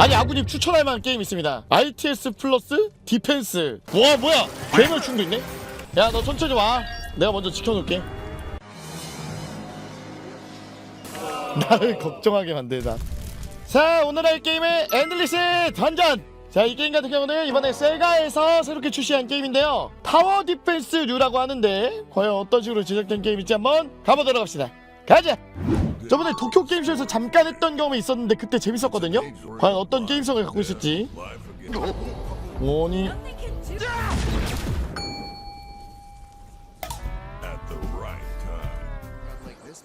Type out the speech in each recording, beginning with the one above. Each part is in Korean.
아니 아군님 추천할 만한 게임 있습니다. RTS 플러스 디펜스. 와 뭐야? 괴멸충도 있네? 야 너 천천히 와. 내가 먼저 지켜놓을게. 나를 걱정하게 만들다. 자 오늘 할 게임은 엔들리스 던전. 자 이 게임 같은 경우는 이번에 세가에서 새롭게 출시한 게임인데요. 타워 디펜스류라고 하는데 과연 어떤 식으로 제작된 게임일지 한번 가보도록 합시다. 가자 저번에 도쿄 게임쇼에서 잠깐 했던 경험이 있었는데 그때 재밌었거든요? 과연 어떤 게임성을 갖고 있을지. 원이.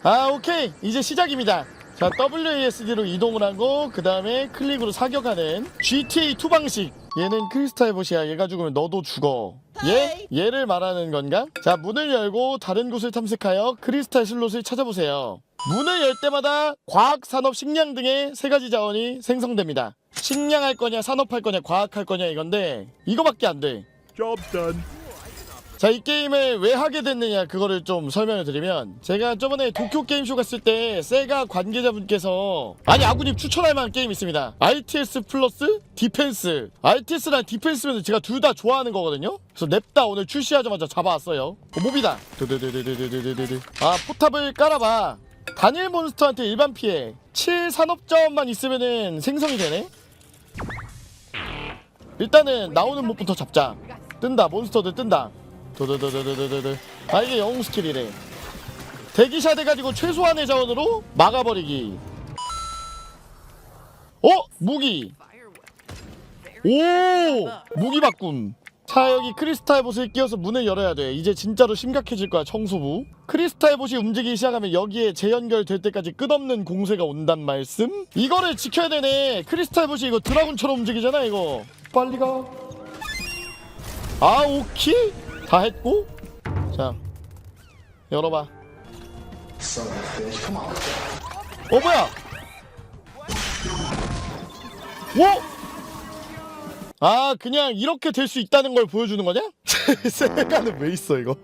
아 오케이. 이제 시작입니다. 자 WASD로 이동을 하고 그 다음에 클릭으로 사격하는 GTA2 방식. 얘는 크리스탈 보시야. 얘가 죽으면 너도 죽어 얘? 얘를 말하는 건가? 자 문을 열고 다른 곳을 탐색하여 크리스탈 슬롯을 찾아보세요 문을 열 때마다 과학, 산업, 식량 등의 세 가지 자원이 생성됩니다 식량할 거냐 산업할 거냐 과학할 거냐 이건데 이거밖에 안돼 Job done. 자, 이 게임을 왜 하게 됐느냐 그거를 좀 설명을 드리면 제가 저번에 도쿄 게임쇼 갔을 때 세가 관계자분께서 아니 아군님 추천할 만한 게임 있습니다. RTS 플러스 디펜스. RTS랑 디펜스면 제가 둘 다 좋아하는 거거든요. 그래서 냅다 오늘 출시하자마자 잡아왔어요. 어, 몹이다. 아, 포탑을 깔아봐. 단일 몬스터한테 일반 피해. 7 산업자원만 있으면은 생성이 되네. 일단은 나오는 몹부터 잡자. 뜬다. 몬스터들 뜬다. 도도도도도도도. 아 이게 영웅 스킬이래. 대기샷 해가지고 최소한의 자원으로 막아버리기. 어? 무기. 오! 무기 바꿈. 자 여기 크리스탈 봇을 끼워서 문을 열어야 돼 이제 진짜로 심각해질 거야 청소부 크리스탈 봇이 움직이기 시작하면 여기에 재연결될 때까지 끝없는 공세가 온단 말씀 이거를 지켜야 되네 크리스탈 봇이 이거 드라군처럼 움직이잖아 이거 빨리 가아 오케이 다 했고? 자 열어봐. 어 뭐야? 오? 아 그냥 이렇게 될 수 있다는 걸 보여주는 거냐? 세가는 왜 있어 이거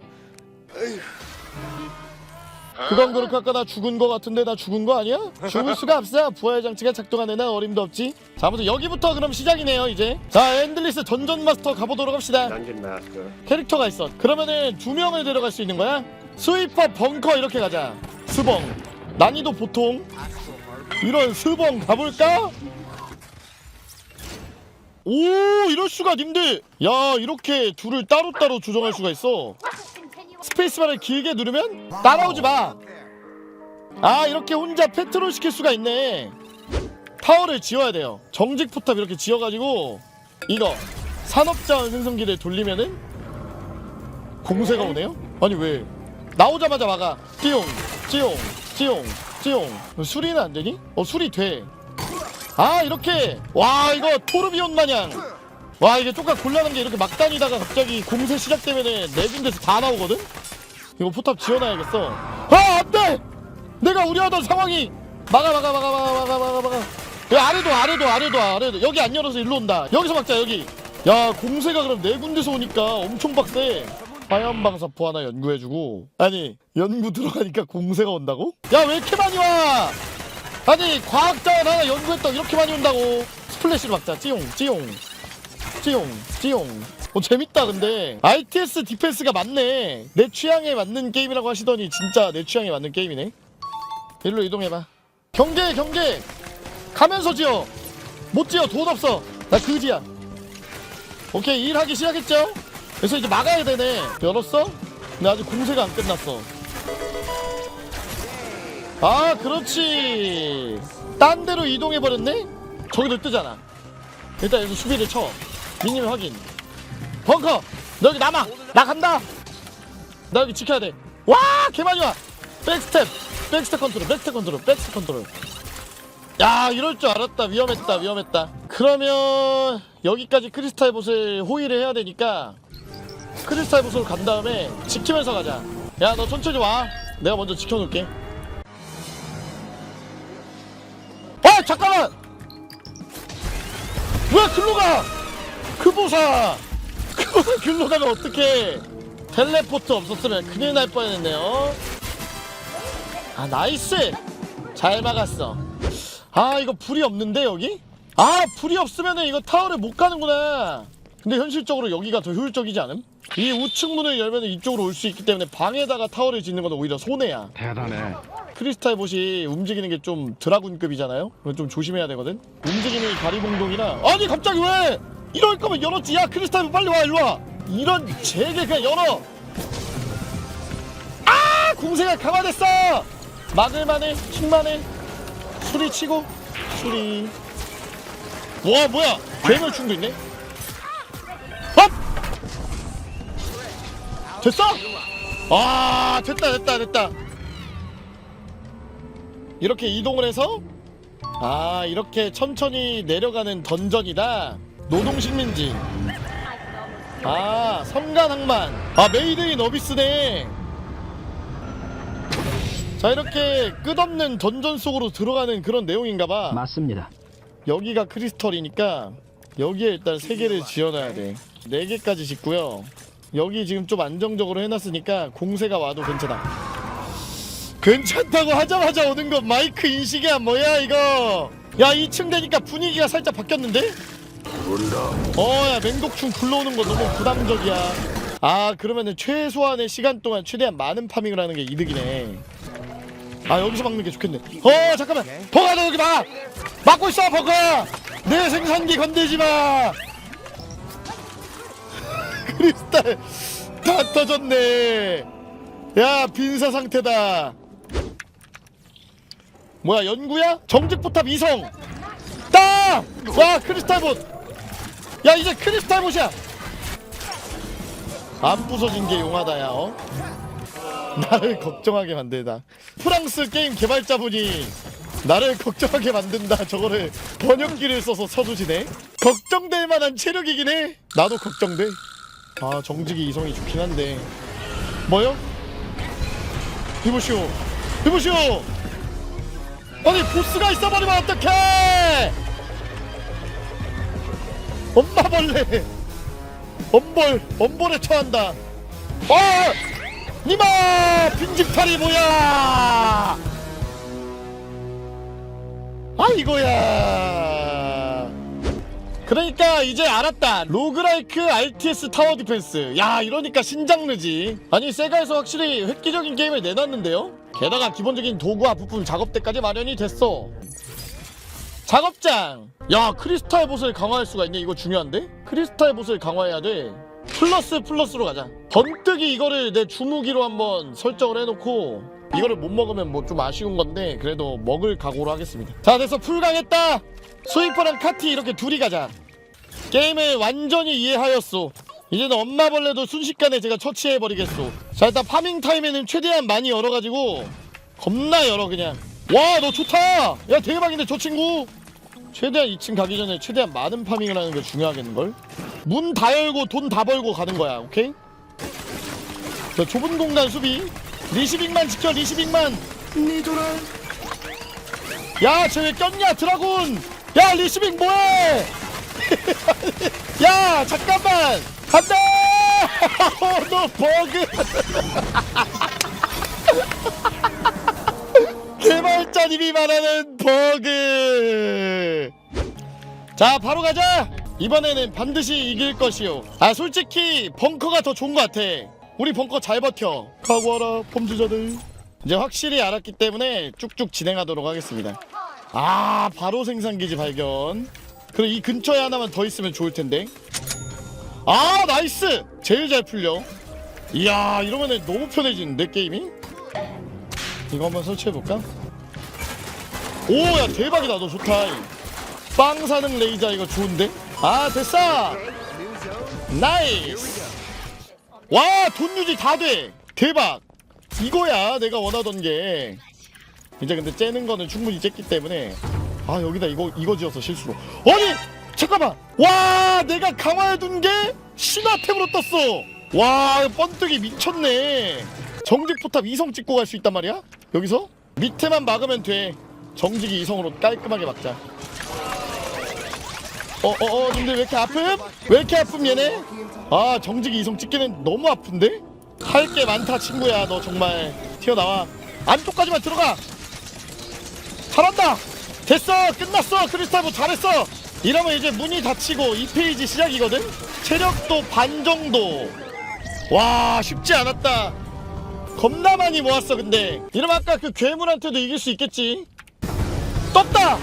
그건 그렇고 아까 나 죽은 거 같은데 나 죽은 거 아니야? 죽을 수가 없어 부활 장치가 작동하는 한 어림도 없지. 자 아무튼 여기부터 그럼 시작이네요 이제. 자 엔들리스 던전 마스터 가보도록 합시다. Dungeon Master. 캐릭터가 있어. 그러면은 두 명을 데려갈 수 있는 거야? 스위퍼 벙커 이렇게 가자. 스벙. 난이도 보통. 이런 스벙 가볼까? 오 이럴 수가 님들. 야 이렇게 둘을 따로따로 조정할 수가 있어 스페이스바를 길게 누르면 따라오지 마 아 이렇게 혼자 페트롤 시킬 수가 있네. 타워를 지어야 돼요. 정직 포탑 이렇게 지어가지고 이거 산업자원 생성기를 돌리면은 공세가 오네요? 아니 왜? 나오자마자 막아. 띠용 띠용 띠용 띠용. 수리는 안 되니? 어 수리 돼 아 이렇게. 와 이거 토르비온 마냥 와 이게 조금 곤란한 게 이렇게 막 다니다가 갑자기 공세 시작되면은 네 군데서 다 나오거든? 이거 포탑 지어놔야겠어. 아 안돼! 내가 우려하던 상황이 막아 막아 막아 막아 막아 막아 막아 여기 아래도 아래도 아래도 아래도. 여기 안 열어서 일로 온다. 여기서 막자 여기. 야 공세가 그럼 네 군데서 오니까 엄청 빡세. 화염방사포 하나 연구해주고. 아니 연구 들어가니까 공세가 온다고? 야 왜 이렇게 많이 와? 아니 과학자원 하나 연구했다 이렇게 많이 온다고. 스플래시로 막자. 찌용 찌용 찌용 찌용. 어 재밌다 근데. RTS 디펜스가 맞네. 내 취향에 맞는 게임이라고 하시더니 진짜 내 취향에 맞는 게임이네. 일로 이동해봐. 경계 경계. 가면서 지어. 못 지어. 돈 없어. 나 그지야. 오케이 일하기 시작했죠? 그래서 이제 막아야 되네. 열었어? 근데 아직 공세가 안 끝났어. 아 그렇지. 딴 데로 이동해버렸네? 저기도 뜨잖아. 일단 여기서 수비를 쳐 미니맵 확인. 벙커! 너 여기 남아! 나 간다! 나 여기 지켜야 돼와! 개많이 와! 백스텝! 백스텝 컨트롤 백스텝 컨트롤 백스텝 컨트롤. 야 이럴 줄 알았다. 위험했다 위험했다. 그러면 여기까지 크리스탈 봇을 호위를 해야 되니까 크리스탈 봇으로 간 다음에 지키면서 가자. 야 너 천천히 와. 내가 먼저 지켜놓을게. 아 잠깐만! 왜 글로 가 그보사 그보사 글로 가면 어떡해 텔레포트 없었으면 큰일 날 뻔했네요 아 나이스 잘 막았어 아 이거 불이 없는데 여기 아 불이 없으면 은 이거 타워를 못 가는구나 근데 현실적으로 여기가 더 효율적이지 않음? 이 우측 문을 열면 이쪽으로 올 수 있기 때문에 방에다가 타워를 짓는 건 오히려 손해야 대단해. 크리스탈 봇이 움직이는 게 좀 드라군급이잖아요? 그건 좀 조심해야 되거든? 움직임이 가리봉동이라 아니 갑자기 왜! 이럴 거면 열었지 야 크리스탈 봇 빨리 와 일로 와 이런 제게 그냥 열어 아! 공세가 강화됐어! 막을만해 충만해 수리 치고 수리 와 뭐야 괴멸충도 있네 헛! 됐어? 아 됐다 됐다 됐다 이렇게 이동을 해서 아 이렇게 천천히 내려가는 던전이다 노동식민지 아 성간항만 아 메이드인 어비스네 자 이렇게 끝없는 던전 속으로 들어가는 그런 내용인가봐 맞습니다. 여기가 크리스털이니까 여기에 일단 세 개를 지어놔야 돼. 네 개까지 짓고요. 여기 지금 좀 안정적으로 해놨으니까 공세가 와도 괜찮아. 괜찮다고 하자마자 오는 건 마이크 인식이야 뭐야 이거? 야 2층 되니까 분위기가 살짝 바뀌었는데? 어야 맹독충 굴러오는 거 너무 부담적이야. 아 그러면은 최소한의 시간 동안 최대한 많은 파밍을 하는 게 이득이네. 아 여기서 막는 게 좋겠네. 어 잠깐만 버가 너 여기 막 막고 있어 버가 내 생산기 건들지 마. 크리스탈 다 터졌네. 야 빈사 상태다. 뭐야 연구야? 정직포탑 이성. 따! 와 크리스탈봇. 야 이제 크리스탈봇이야. 안 부서진 게 용하다야 어? 나를 걱정하게 만들다. 프랑스 게임 개발자분이 나를 걱정하게 만든다. 저거를 번역기를 써서 쳐주시네. 걱정될 만한 체력이긴 해. 나도 걱정돼. 아 정직이 이성이 좋긴 한데. 뭐요? 이보시오. 이보시오. 아니 보스가 있어버리면 어떡해? 엄마 벌레. 엄벌 엄벌에 처한다. 어! 니마 빈집탈이 뭐야? 아이고야. 그러니까 이제 알았다. 로그라이크 RTS 타워 디펜스. 야 이러니까 신장르지. 아니 세가에서 확실히 획기적인 게임을 내놨는데요. 게다가 기본적인 도구와 부품 작업대까지 마련이 됐어. 작업장. 야 크리스탈 봇을 강화할 수가 있네. 이거 중요한데? 크리스탈 봇을 강화해야 돼. 플러스 플러스로 가자. 번뜩이 이거를 내 주무기로 한번 설정을 해놓고 이거를 못 먹으면 뭐 좀 아쉬운 건데 그래도 먹을 각오로 하겠습니다. 자 됐어 풀강했다. 스위퍼랑 카티 이렇게 둘이 가자. 게임을 완전히 이해하였소. 이제는 엄마 벌레도 순식간에 제가 처치해버리겠소. 자 일단 파밍 타임에는 최대한 많이 열어가지고 겁나 열어 그냥. 와 너 좋다. 야 대박인데 저 친구. 최대한 2층 가기 전에 최대한 많은 파밍을 하는 게 중요하겠는걸? 문 다 열고 돈 다 벌고 가는 거야 오케이? 자 좁은 공간 수비. 리시빙만 지켜 리시빙만. 니도라. 야 쟤 왜 꼈냐 드라군? 야 리시빙 뭐해? 야 잠깐만. 간다! 너 버그. 개발자님이 말하는 버그 자 바로 가자! 이번에는 반드시 이길 것이오. 아 솔직히 벙커가 더 좋은 것 같아. 우리 벙커 잘 버텨. 각오하라 범죄자들. 이제 확실히 알았기 때문에 쭉쭉 진행하도록 하겠습니다. 아 바로 생산기지 발견. 그리고 이 근처에 하나만 더 있으면 좋을 텐데. 아 나이스! 제일 잘 풀려. 이야 이러면은 너무 편해지는데 게임이? 이거 한번 설치해볼까? 오 야 대박이다. 너 좋다 빵 사는 레이저 이거 좋은데? 아 됐어! 나이스! 와 돈 유지 다 돼! 대박! 이거야 내가 원하던 게. 이제 근데 째는 거는 충분히 쨌기 때문에. 아 여기다 이거 이거 지었어 실수로. 아니 잠깐만! 와 내가 강화해둔 게 신화템으로 떴어! 와 번뜩이 미쳤네! 정직 포탑 이성 찍고 갈 수 있단 말이야? 여기서? 밑에만 막으면 돼. 정직이 이성으로 깔끔하게 막자 어어어 근데 왜 이렇게 아픔? 왜 이렇게 아픔 얘네? 아 정직이 이성 찍기는 너무 아픈데? 할 게 많다 친구야. 너 정말 튀어나와. 안쪽까지만 들어가. 잘한다. 됐어. 끝났어. 크리스탈 뭐 잘했어. 이러면 이제 문이 닫히고 2페이지 시작이거든? 체력도 반 정도. 와 쉽지 않았다. 겁나 많이 모았어 근데. 이러면 아까 그 괴물한테도 이길 수 있겠지? 떴다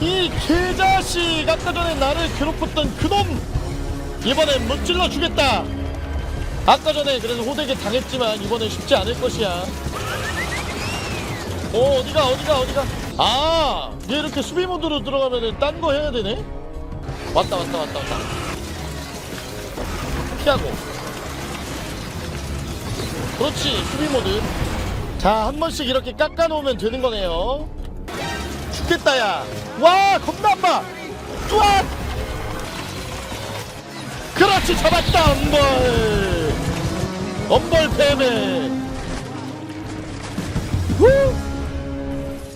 이 개자식 아까 전에 나를 괴롭혔던 그놈 이번엔 무찔러 주겠다. 아까 전에 그래서 호되게 당했지만 이번엔 쉽지 않을 것이야. 어 어디가 어디가 어디가? 아얘 이렇게 수비 모드로 들어가면은 딴 거 해야 되네? 왔다 왔다 왔다 왔다. 피하고. 그렇지 수비 모드 자 한 번씩 이렇게 깎아 놓으면 되는 거네요 죽겠다 야와 겁나 아파. 쭈악 그렇지 잡았다 엄벌. 엄벌 패배 후!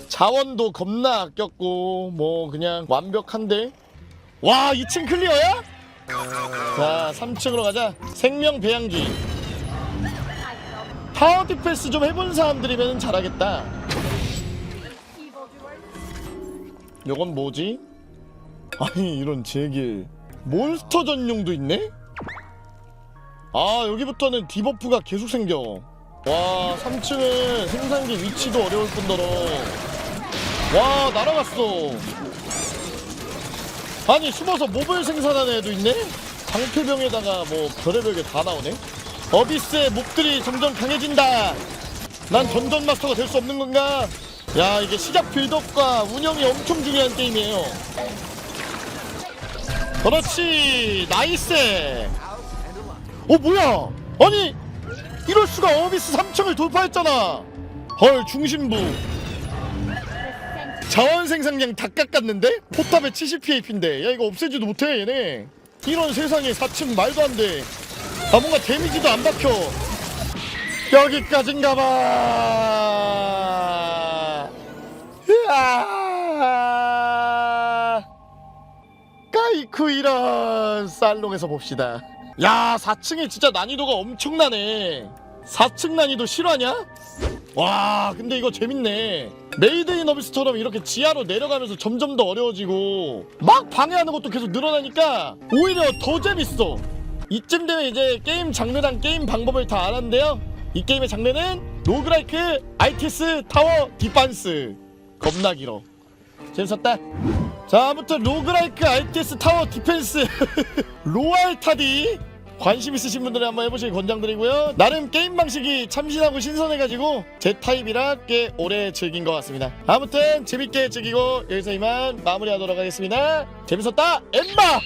자원도 겁나 아꼈고 뭐 그냥 완벽한데. 와 2층 클리어야? 자 3층으로 가자. 생명 배양기. 타워 디펜스 좀 해본 사람들이면 잘하겠다 요건 뭐지? 아니 이런 제길 몬스터 전용도 있네? 아 여기부터는 디버프가 계속 생겨 와 3층은 생산기 위치도 어려울 뿐더러 와 날아갔어 아니 숨어서 몹을 생산하는 애도 있네? 방패병에다가 뭐 별의별 게 다 나오네 어비스의 몹들이 점점 강해진다 난 던전 마스터가 될 수 없는 건가? 야 이게 시작 빌드업과 운영이 엄청 중요한 게임이에요. 그렇지! 나이스! 어 뭐야? 아니 이럴 수가. 어비스 3층을 돌파했잖아. 헐 중심부. 자원 생산량 다 깎았는데? 포탑에 70PAP인데? 야 이거 없애지도 못해 얘네. 이런 세상에 4층 말도 안돼. 아 뭔가 데미지도 안 박혀. 여기까진가봐. 으 아 까이쿠 이런 살롱에서 봅시다. 야 4층이 진짜 난이도가 엄청나네. 4층 난이도 실화냐? 와 근데 이거 재밌네. 메이드 인 어비스처럼 이렇게 지하로 내려가면서 점점 더 어려워지고 막 방해하는 것도 계속 늘어나니까 오히려 더 재밌어. 이쯤 되면 이제 게임 장르랑 게임 방법을 다 알았는데요. 이 게임의 장르는 로그라이크 RTS 타워 디판스 겁나 길어. 재밌었다. 자 아무튼 로그라이크 RTS 타워 디펜스 로알타디 관심 있으신 분들은 한번 해보시길 권장드리고요. 나름 게임 방식이 참신하고 신선해가지고 제 타입이라 꽤 오래 즐긴 것 같습니다. 아무튼 재밌게 즐기고 여기서 이만 마무리하도록 하겠습니다. 재밌었다. 엠마